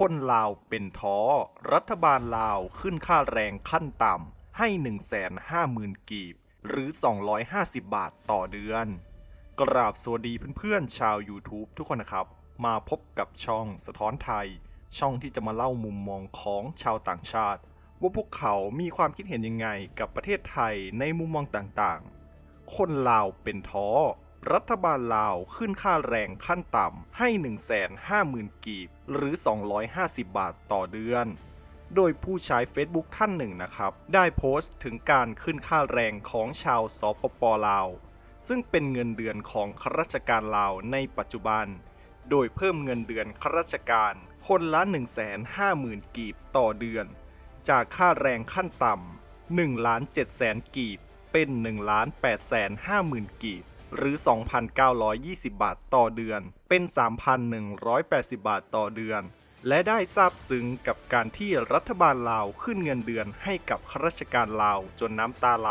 คนลาวเป็นท้อ รัฐบาลลาวขึ้นค่าแรงขั้นต่ำให้ 150,000 กีบ หรือ 250 บาทต่อเดือน กราบสวัสดีเพื่อนๆ ชาว YouTube ทุกคนนะครับ มาพบกับช่องสะท้อนไทย ช่องที่จะมาเล่ามุมมองของชาวต่างชาติ ว่าพวกเขามีความคิดเห็นยังไงกับประเทศไทยในมุมมองต่างๆ คนลาวเป็นท้อ รัฐบาลลาวขึ้นค่าแรงขั้นต่ำให้ 150,000 กีบ หรือ 250 บาทต่อเดือน โดยผู้ใช้ Facebook ท่านหนึ่งนะครับ ได้โพสต์ถึงการขึ้นค่าแรงของชาวสปปลาว ซึ่งเป็นเงินเดือนของข้าราชการลาวในปัจจุบัน โดยเพิ่มเงินเดือนข้าราชการ คนละ 150,000 กีบต่อเดือน จากค่าแรงขั้นต่ำ1ล้าน7แสนกีบ เป็น1ล้าน8แสน50,000 กีบ หรือ 2,920 บาทต่อเดือน เป็น 3,180 บาทต่อเดือน และได้ทราบซึ้งกับการที่รัฐบาลลาวขึ้นเงินเดือนให้กับข้าราชการลาวจนน้ำตาไหล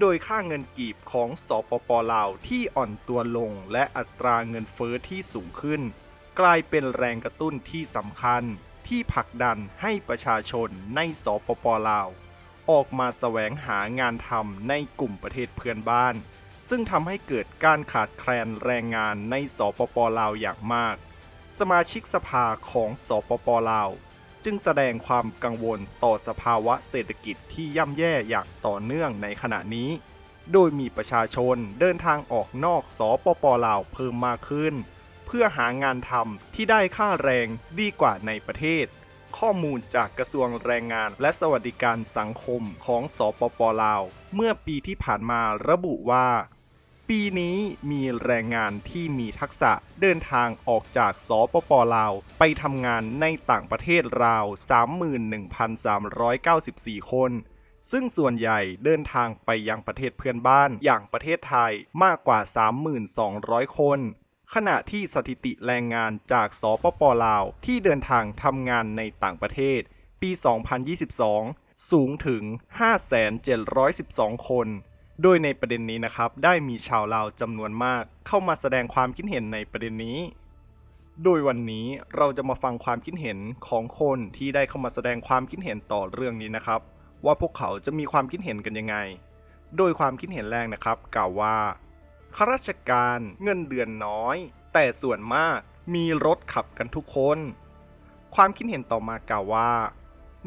โดยค่าเงินกีบของสปปลาวที่อ่อนตัวลงและอัตราเงินเฟอ้อที่สูงขึ้น กลายเป็นแรงกระตุ้นที่สำคัญที่ผลักดันให้ประชาชนในสปปลาว ออกมาแสวงหางานทำในกลุ่มประเทศเพื่อนบ้าน ซึ่งทำให้เกิดการขาดแคลนแรงงานในสปปลาวอย่างมาก สมาชิกสภาของสปปลาว จึงแสดงความกังวลต่อสภาวะเศรษฐกิจที่ย่ำแย่อย่างต่อเนื่องในขณะนี้ โดยมีประชาชนเดินทางออกนอกสปปลาวเพิ่มมากขึ้น เพื่อหางานทำที่ได้ค่าแรงดีกว่าในประเทศ ข้อมูลจากกระทรวงแรงงาน และสวัสดิการสังคมของสปปลาว เมื่อปีที่ผ่านมาระบุว่า ปีนี้มีแรงงานที่มีทักษะเดินทางออกจากสปปลาว ไปทำงานในต่างประเทศราว 31,394 คน ซึ่งส่วนใหญ่เดินทางไปยังประเทศเพื่อนบ้านอย่างประเทศไทยมากกว่า 3,200 คน ขณะที่สถิติแรงงานจากสปปลาวที่เดินทางทำงานในต่างประเทศ ปี 2022 สูงถึง 5,712 คน โดยในประเด็นนี้นะครับ ได้มีชาวลาวจำนวนมาก เข้ามาแสดงความคิดเห็นในประเด็นนี้ โดยวันนี้เราจะมาฟังความคิดเห็นของคนที่ได้เข้ามาแสดงความคิดเห็นต่อเรื่องนี้นะครับ ว่าพวกเขาจะมีความคิดเห็นกันยังไง โดยความคิดเห็นแรกนะครับ กล่าวว่า ข้าราชการเงินเดือนน้อย แต่ส่วนมากมีรถขับกันทุกคน ความคิดเห็นต่อมากล่าวว่า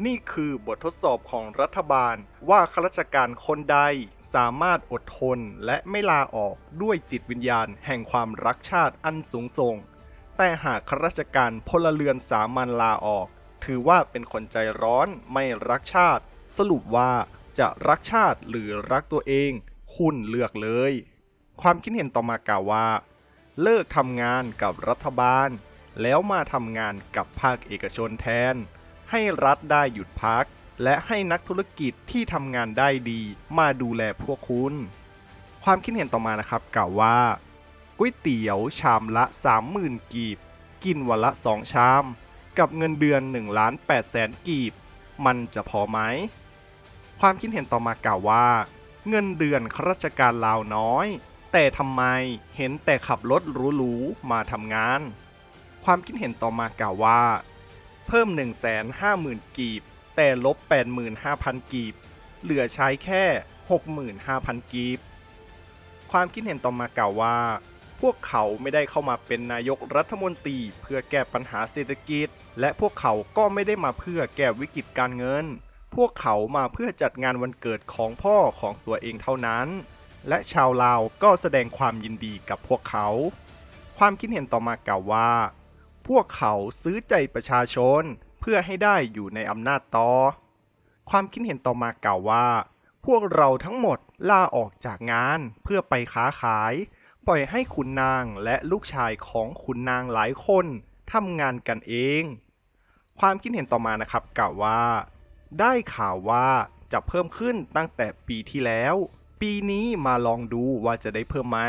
นี่คือบททดสอบของรัฐบาลว่าข้าราชการคนใดสามารถอดทนและไม่ลาออกด้วยจิตวิญญาณแห่งความรักชาติอันสูงส่ง แต่หากข้าราชการพลเรือนสามัญลาออก ถือว่าเป็นคนใจร้อนไม่รักชาติ สรุปว่าจะรักชาติหรือรักตัวเอง คุณเลือกเลย ความคิดเห็นต่อมากล่าวว่า เลิกทำงานกับรัฐบาล แล้วมาทำงานกับภาคเอกชนแทน ให้รัฐได้หยุดพัก และให้นักธุรกิจที่ทำงานได้ดีมาดูแลพวกคุณ ความคิดเห็นต่อมานะครับกล่าวว่าก๋วยเตี๋ยวชามละ 30,000 กีบ กินวันละ 2 ชาม กับเงินเดือน1ล้าน8แสนกีบ มันจะพอไหม ความคิดเห็นต่อมากล่าวว่า เงินเดือนข้าราชการลาวน้อย แต่ทำไมเห็นแต่ขับรถหรูๆมาทำงาน ความคิดเห็นต่อมากล่าวว่า เพิ่ม 150,000 กีบ แต่ลบ 85,000 กีบ เหลือใช้แค่ 65,000 กีบ ความคิดเห็นต่อมากล่าวว่า พวกเขาไม่ได้เข้ามาเป็นนายกรัฐมนตรีเพื่อแก้ปัญหาเศรษฐกิจ และพวกเขาก็ไม่ได้มาเพื่อแก้วิกฤตการเงิน พวกเขามาเพื่อจัดงานวันเกิดของพ่อของตัวเองเท่านั้น และชาวลาวก็แสดงความยินดีกับพวกเขา ความคิดเห็นต่อมากล่าวว่า พวกเขาซื้อใจประชาชนเพื่อให้ได้อยู่ในอำนาจต่อ ความคิดเห็นต่อมากล่าวว่า พวกเราทั้งหมดลาออกจากงานเพื่อไปค้าขาย ปล่อยให้ขุนนางและลูกชายของขุนนางหลายคนทำงานกันเอง ความคิดเห็นต่อมานะครับกล่าวว่า ได้ข่าวว่าจะเพิ่มขึ้นตั้งแต่ปีที่แล้ว ปีนี้มาลองดูว่าจะได้เพิ่มไหม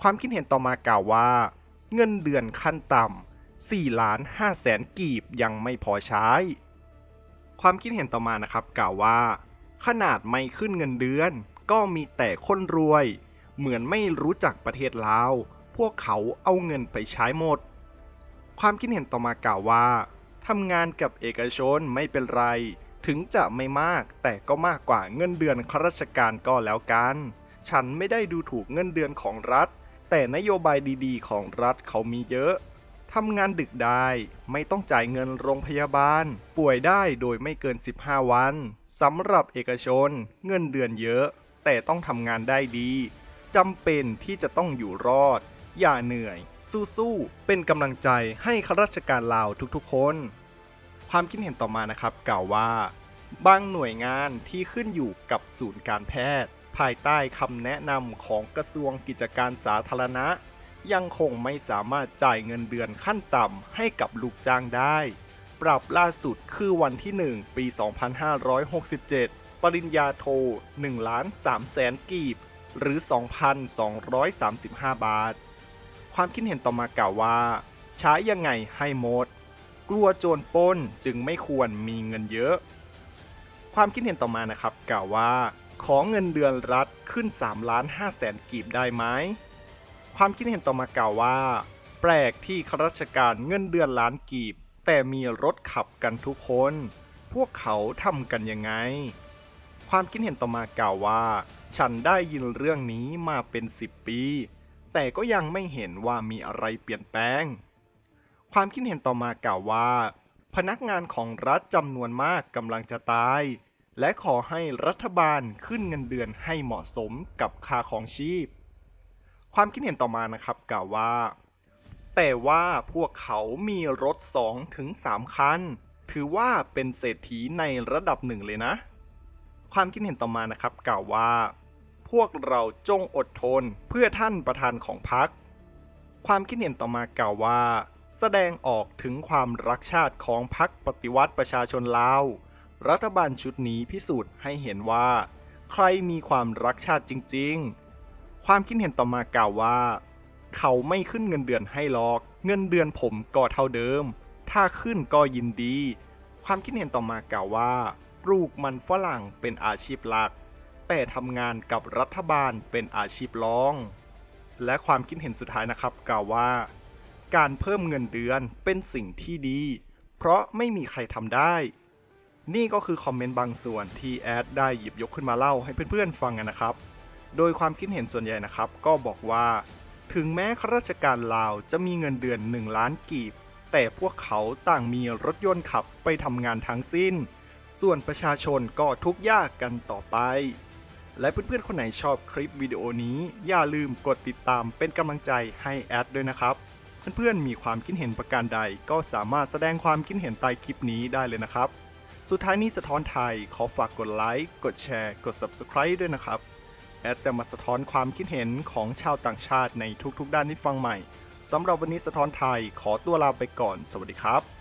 ความคิดเห็นต่อมากล่าวว่า เงินเดือนขั้นต่ำ4ล้าน5แสนกีบยังไม่พอใช้ ความคิดเห็นต่อมานะครับกล่าวว่า ขนาดไม่ขึ้นเงินเดือน ก็มีแต่คนรวย เหมือนไม่รู้จักประเทศลาว พวกเขาเอาเงินไปใช้หมด ความคิดเห็นต่อมากล่าวว่าทำงานกับเอกชนไม่เป็นไร ถึงจะไม่มากแต่ก็มากกว่าเงินเดือนข้าราชการก็แล้วกัน ฉันไม่ได้ดูถูกเงินเดือนของรัฐ แต่นโยบายดีๆ ของรัฐเขามีเยอะทำงานดึกได้ไม่ต้องจ่ายเงินโรงพยาบาล ป่วยได้โดยไม่เกิน 15 วันสำหรับเอกชน เงินเดือนเยอะ แต่ต้องทำงานได้ดีจำเป็นที่จะต้องอยู่รอด อย่าเหนื่อย สู้ๆเป็นกำลังใจให้ข้าราชการลาวทุกๆคน ความคิดเห็นต่อมานะครับกล่าวว่า บางหน่วยงานที่ขึ้นอยู่กับศูนย์การแพทย์ ภายใต้คำแนะนำของกระทรวงกิจการสาธารณะ ยังคงไม่สามารถจ่ายเงินเดือนขั้นต่ำให้กับลูกจ้างได้ ปรับล่าสุดคือวันที่ 1 ปี 2567 ปริญญาโท1ล้าน3แสนกีบ หรือ 2,235 บาท ความคิดเห็นต่อมากล่าวว่า ใช้ยังไงให้หมด กลัวโจรปล้นจึงไม่ควรมีเงินเยอะ ความคิดเห็นต่อมานะครับกล่าวว่า ขอเงินเดือนรัฐขึ้น3ล้าน5แสนกีบได้ไหมความคิดเห็นต่อมากล่าวว่า แปลกที่ข้าราชการเงินเดือนล้านกีบ แต่มีรถขับกันทุกคน พวกเขาทำกันยังไง ความคิดเห็นต่อมากล่าวว่า ฉันได้ยินเรื่องนี้มาเป็น 10 ปี แต่ก็ยังไม่เห็นว่ามีอะไรเปลี่ยนแปลง ความคิดเห็นต่อมากล่าวว่า พนักงานของรัฐจำนวนมากกำลังจะตาย และขอให้รัฐบาลขึ้นเงินเดือนให้เหมาะสมกับค่าของชีพ ความคิดเห็นต่อมานะครับกล่าวว่า แต่ว่าพวกเขามีรถ2ถึง3คัน ถือว่าเป็นเศรษฐีในระดับหนึ่งเลยนะ ความคิดเห็นต่อมานะครับกล่าวว่า พวกเราจงอดทนเพื่อท่านประธานของพรรคความคิดเห็นต่อมากล่าวว่า แสดงออกถึงความรักชาติของพรรคปฏิวัติประชาชนลาว รัฐบาลชุดนี้พิสูจน์ให้เห็นว่า ใครมีความรักชาติจริง ๆ ความคิดเห็นต่อมากล่าวว่า เขาไม่ขึ้นเงินเดือนให้หรอก เงินเดือนผมก็เท่าเดิม ถ้าขึ้นก็ยินดี ความคิดเห็นต่อมากล่าวว่า ปลูกมันฝรั่งเป็นอาชีพหลัก แต่ทำงานกับรัฐบาลเป็นอาชีพรอง และความคิดเห็นสุดท้ายนะครับกล่าวว่า การเพิ่มเงินเดือนเป็นสิ่งที่ดี เพราะไม่มีใครทำได้ นี่ก็คือคอมเมนต์บางส่วนที่แอดได้หยิบยกขึ้นมาเล่าให้เพื่อนๆฟังกันนะครับ โดยความคิดเห็นส่วนใหญ่นะครับ ก็บอกว่า ถึงแม้ข้าราชการลาวจะมีเงินเดือน 1 ล้านกีบ แต่พวกเขาต่างมีรถยนต์ขับไปทำงานทั้งสิ้น ส่วนประชาชนก็ทุกข์ยากกันต่อไปและเพื่อนๆ คนไหนชอบคลิปวิดีโอนี้ อย่าลืมกดติดตามเป็นกำลังใจให้แอดด้วยนะครับ เพื่อนๆมีความคิดเห็นประการใดก็สามารถแสดงความคิดเห็นใต้คลิปนี้ได้เลยนะครับ สุดท้ายนี้สะท้อนไทยขอฝากกดไลค์กดแชร์ กด Subscribe ด้วยนะครับแอดแต่มาสะท้อนความคิดเห็นของชาวต่างชาติในทุกๆ ด้านที่ฟังใหม่สำหรับวันนี้สะท้อนไทยขอตัวลาไปก่อน สวัสดีครับ